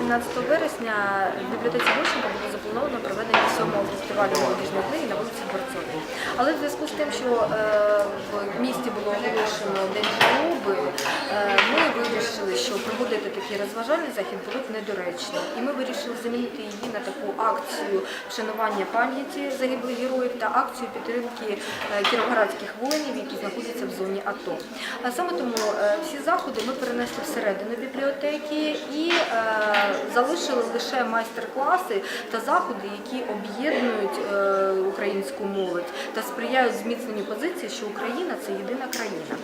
18 вересня в бібліотеці Гощенка було заплановано проведення сьомого фестивалю молодіжної книги на вулиці Дворцовій. Але в зв'язку з тим, що е, в місті було оголошено День Жлоби, е, ми що проводити такий розважальний захід було б недоречно. І ми вирішили замінити її на таку акцію вшанування пам'яті загиблих героїв та акцію підтримки е, кіровоградських воїнів, які знаходяться в зоні АТО. А саме тому е, всі заходи ми перенесли всередину бібліотеки і е, залишили лише майстер-класи та заходи, які об'єднують українську молодь та сприяють зміцненню позиції, що Україна це єдина країна.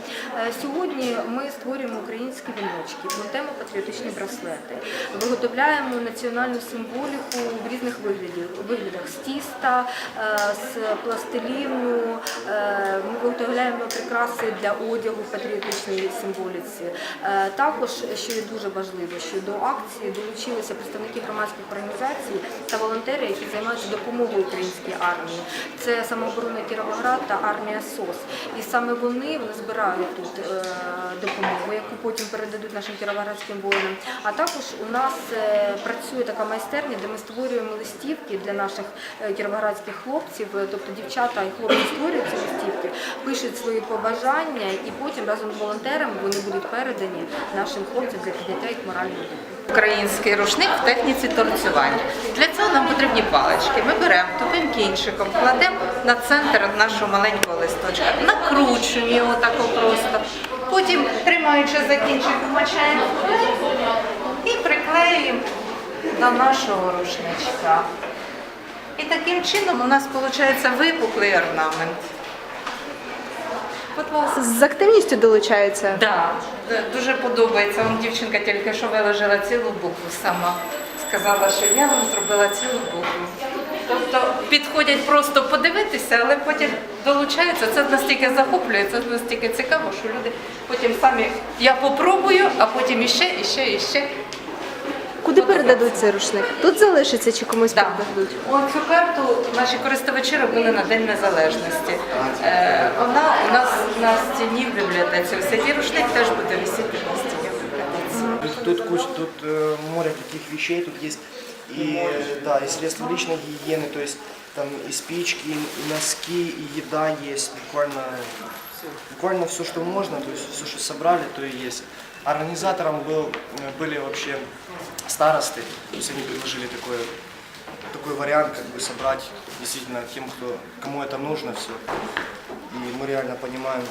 Сьогодні ми створюємо українські віночки, плетемо патріотичні браслети, виготовляємо національну символіку в різних виглядів, виглядах з тіста, е, з пластиліну. е, Ми виготовляємо прикраси для одягу в патріотичній символіці. Е, Також, що є дуже важливо, що до акції долучилися представники громадських організацій та волонтери, які займаються допомогою українській армії. Це самооборона Кіровоград та армія СОС. І саме вони, вони збирають тут допомогу, яку потім передадуть нашим кіровоградським воїнам. А також у нас е, працює така майстерня, де ми створюємо листівки для наших е, кіровоградських хлопців, тобто дівчата і хлопці створюють ці листівки, пишуть свої побажання, і потім разом з волонтерами вони будуть передані нашим хлопцям для підняття їх морального духу. Український рушник в техніці торцювання. Для цього нам потрібні палички. Ми беремо тупим кінчиком, кладемо на центр нашого маленького листочка, накручуємо його тако просто. Потім, тримаючи за кінчик, вмачаємо і приклеюємо до нашого рушничка. І таким чином у нас виходить випуклий орнамент. Будь ласка. З активністю долучаються. Да, е, дуже подобається. Вон дівчинка тільки що виложила цілу букву сама. Сказала, що я вам зробила цілу букву. Тобто підходять просто подивитися, але потім долучаються. Це настільки захоплює, це настільки цікаво, що люди потім самі я попробую, а потім іще, іще, іще. Куди передадуть цей рушник? Тут залишиться чи комусь Да. передадуть? О, цю карту наші користувачі робили на День Незалежності. Е, вона у нас на стіні в бібліотеці. Ось цей рушник теж буде висіти Тут куча, тут э, море таких вещей, тут есть и, да, и средства личной гигиены, то есть там и спички, и носки, и еда есть, буквально, буквально все, что можно, то есть все, что собрали, то и есть. Организатором был, э, были вообще старосты, то есть они предложили такой, такой вариант, как бы собрать действительно тем, кто, кому это нужно все. И мы реально понимаем,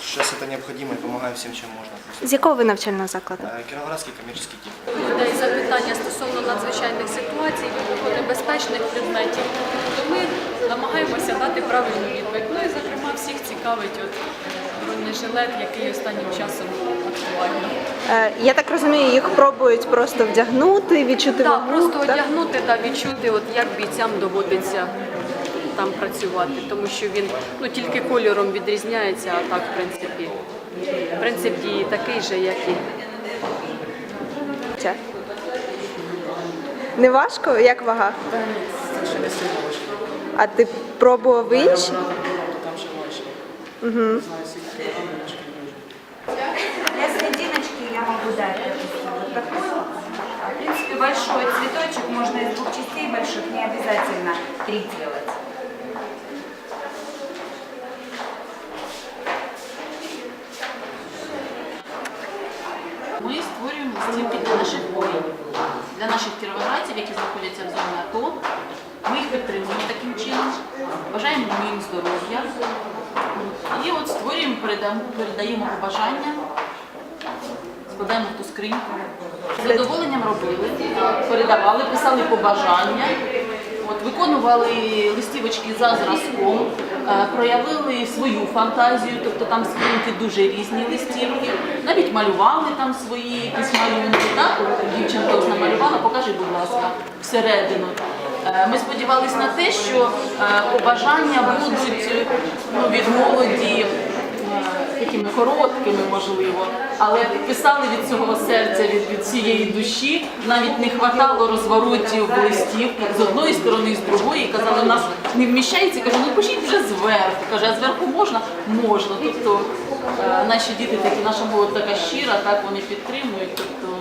что сейчас это необходимо и помогаем всем, чем можно. То есть, З якого ви навчального закладу? э, Кировоградский коммерческий тип. людей запитання стосовно надзвичайних ситуацій, вибуху небезпечних предметів, то ми намагаємося дати правильну відповідь. Ну і зокрема всіх цікавить от бронежилет, який останнім часом актуальний. Е, Я так розумію, їх пробують просто вдягнути, відчути Так, вагу. просто так? одягнути та відчути, от як бійцям доводиться там працювати, тому що він ну тільки кольором відрізняється, а так в принципі принцип дії такий же, як і Ця. Не важко? Як вага? А ти пробував інші? Для серединочки я могу дать вот такую. В принципе, большой цветочек можно из двух частей больших, не обязательно три делать. Ми створюємо для наших воїнів, для наших кіровоградців, які знаходяться в зоні АТО. Ми їх підтримуємо таким чином, бажаємо їм здоров'я. І от створюємо, передаємо, передаємо побажання, складаємо ту скриньку. З задоволенням робили, передавали, писали побажання. От, виконували листівочки за зразком, проявили свою фантазію, тобто там скриньки дуже різні листівки, навіть малювали там свої якісь малюнки. Так? Дівчинка ось намалювала, покажи, будь ласка, всередину. Е, Ми сподівалися на те, що е, побажання будуть е, ну, від молоді е, такими короткими, можливо, але писали від цього серця, від, від цієї душі. Навіть не хватало розворотів листів з одної сторони, з другої. Казали, у нас не вміщається. Кажу, ну пишіть вже зверху. Каже, а зверху можна? Можна. Тобто е, наші діти такі, наша молодь така щира, так вони підтримують. Тобто